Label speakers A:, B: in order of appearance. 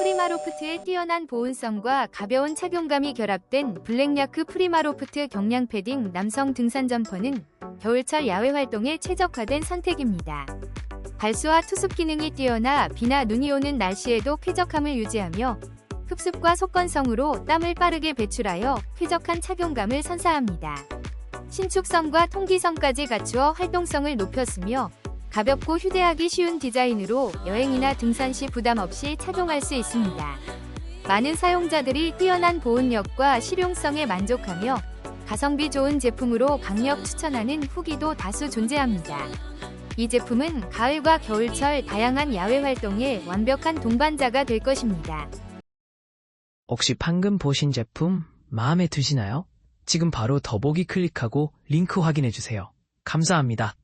A: 프리마로프트의 뛰어난 보온성과 가벼운 착용감이 결합된 블랙야크 프리마로프트 경량 패딩 남성 등산 점퍼는 겨울철 야외 활동에 최적화된 선택입니다. 발수와 투습 기능이 뛰어나 비나 눈이 오는 날씨에도 쾌적함을 유지하며 흡습과 속건성으로 땀을 빠르게 배출하여 쾌적한 착용감을 선사합니다. 신축성과 통기성까지 갖추어 활동성을 높였으며 가볍고 휴대하기 쉬운 디자인으로 여행이나 등산 시 부담 없이 착용할 수 있습니다. 많은 사용자들이 뛰어난 보온력과 실용성에 만족하며 가성비 좋은 제품으로 강력 추천하는 후기도 다수 존재합니다. 이 제품은 가을과 겨울철 다양한 야외 활동에 완벽한 동반자가 될 것입니다.
B: 혹시 방금 보신 제품 마음에 드시나요? 지금 바로 더보기 클릭하고 링크 확인해주세요. 감사합니다.